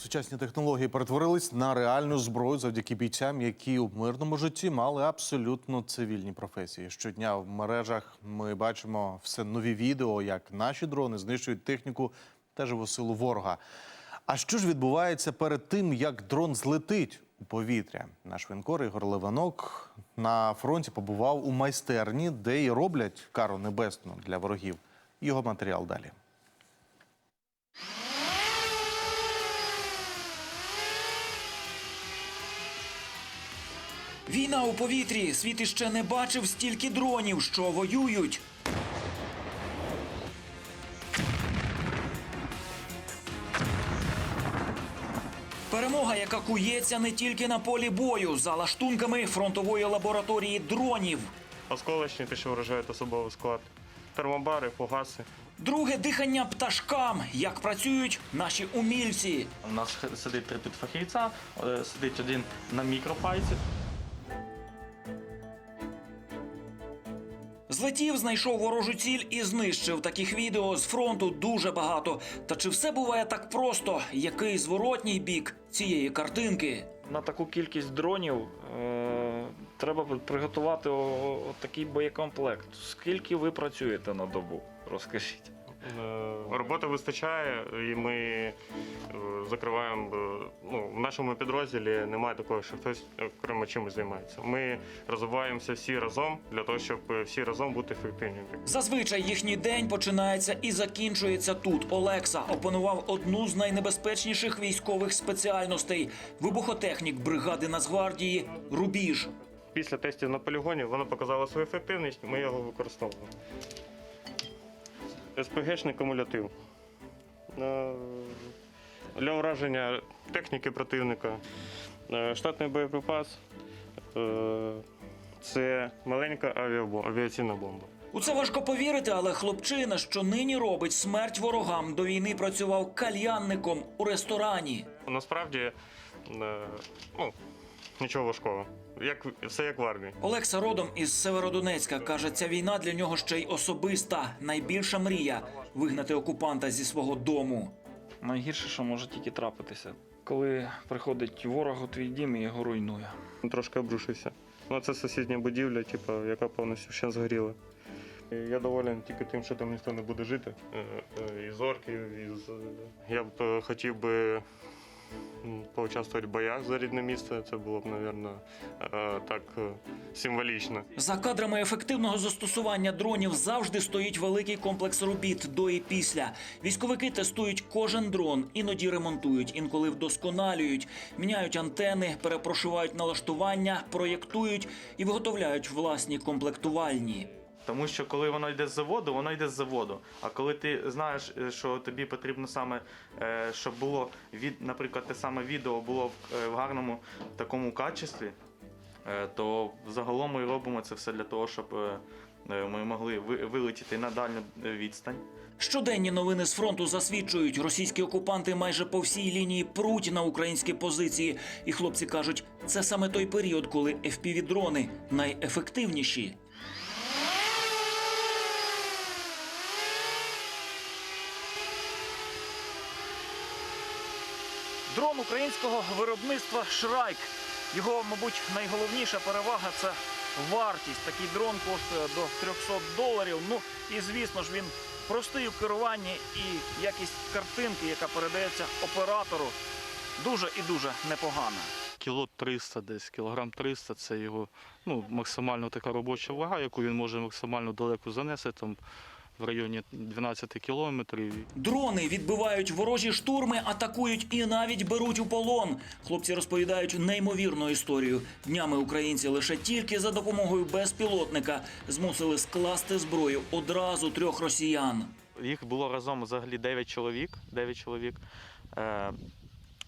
Сучасні технології перетворились на реальну зброю завдяки бійцям, які у мирному житті мали абсолютно цивільні професії. Щодня в мережах ми бачимо все нові відео, як наші дрони знищують техніку та живу силу ворога. А що ж відбувається перед тим, як дрон злетить у повітря? Наш воєнкор Ігор Леванок на фронті побував у майстерні, де й роблять кару небесну для ворогів. Його матеріал далі. Війна у повітрі. Світ іще не бачив стільки дронів, що воюють. Перемога, яка кується не тільки на полі бою, за лаштунками фронтової лабораторії дронів. Осколочні, те, що вражають особовий склад, термобари, фугаси. Друге дихання пташкам. Як працюють наші умільці. У нас сидить три підфахівця, е, сидить один на мікропайці. Злетів, знайшов ворожу ціль і знищив. Таких відео з фронту дуже багато. Та чи все буває так просто? Який зворотній бік цієї картинки? На таку кількість дронів е, треба приготувати о, о, такий боєкомплект. Скільки ви працюєте на добу? Розкажіть. Роботи вистачає, і ми е, закриваємо. е, Ну, в нашому підрозділі немає такого, що хтось окремо чимось займається. Ми розвиваємося всі разом для того, щоб е, всі разом бути ефективними. Зазвичай їхній день починається і закінчується тут. Олекса опанував одну з найнебезпечніших військових спеціальностей вибухотехнік бригади Нацгвардії Рубіж. Після тестів на полігоні воно показало свою ефективність, ми його використовуємо. СПГшний кумулятив. Для ураження техніки противника. Е, Штатний боєприпас. Е, Це маленька авіаційна бомба. У це важко повірити, але хлопчина, що нині робить смерть ворогам, до війни працював кальянником у ресторані. Насправді, е, ну, нічого важкого. Як, все як в армії. Олекса родом із Северодонецька каже, ця війна для нього ще й особиста. Найбільша мрія вигнати окупанта зі свого дому. Найгірше, що може тільки трапитися, коли приходить ворог у твій дім і його руйнує. Трошки обрушився. Ну, це сусідня будівля, типу, яка повністю ще згоріла. Я доволен тільки тим, що там ніхто не буде жити. І е, Із орків, е, Я б е, хотів би поучаствувати в боях за рідне місце. Це було б, мабуть, так е, символічно. За кадрами ефективного застосування дронів завжди стоїть великий комплекс робіт до і після. Військовики тестують кожен дрон, іноді ремонтують, інколи вдосконалюють, міняють антени, перепрошивають налаштування, проєктують і виготовляють власні комплектувальні. Тому що коли воно йде з заводу, воно йде з заводу. А коли ти знаєш, е, що тобі потрібно саме, е, щоб було від, наприклад, те саме відео було в, е, гарному такому качестві, то загалом ми робимо це все для того, щоб ми могли ви- вилетіти на дальню відстань. Щоденні новини з фронту засвідчують, російські окупанти майже по всій лінії пруть на українські позиції. І хлопці кажуть, це саме той період, коли FPV-дрони найефективніші. Дрон українського виробництва Шрайк. Його, мабуть, найголовніша перевага це вартість. Такий дрон коштує до 300 доларів. Ну і звісно ж він простий у керуванні і якість картинки, яка передається оператору, дуже і дуже непогана. Кіло 300 десь, кілограм 300 це його ну, максимально така робоча вага, яку він може максимально далеко занести, там в районі 12 кілометрів. Дрони відбивають ворожі штурми, атакують і навіть беруть у полон. Хлопці розповідають неймовірну історію. Днями українці лише тільки за допомогою безпілотника змусили скласти зброю одразу трьох росіян. Їх було разом взагалі 9 чоловік. 9 чоловік. Е,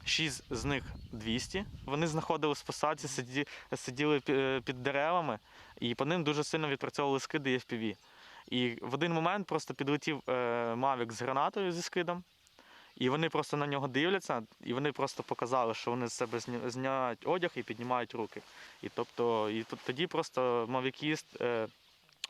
Шість з них 200. Вони знаходились в посадці, сиді, сиділи під деревами, і по ним дуже сильно відпрацьовували скиди FPV. І в один момент просто підлетів е, Мавік з гранатою зі скидом, і вони просто на нього дивляться, і вони просто показали, що вони з себе знімають одяг і піднімають руки. І тобто, і тоді просто мавікіст е,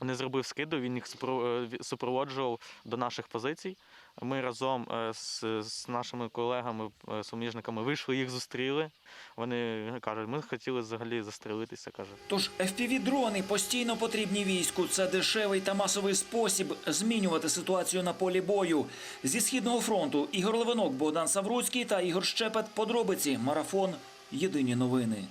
не зробив скиду, він їх е, супроводжував до наших позицій. Ми разом е, з, з нашими колегами, е, суміжниками вийшли, їх зустріли. Вони кажуть, ми хотіли взагалі застрелитися. каже. Тож FPV-дрони постійно потрібні війську. Це дешевий та масовий спосіб змінювати ситуацію на полі бою. Зі східного фронту Ігор Левинок, Богдан Савруцький та Ігор Щепет. Подробиці. Марафон. Єдині новини.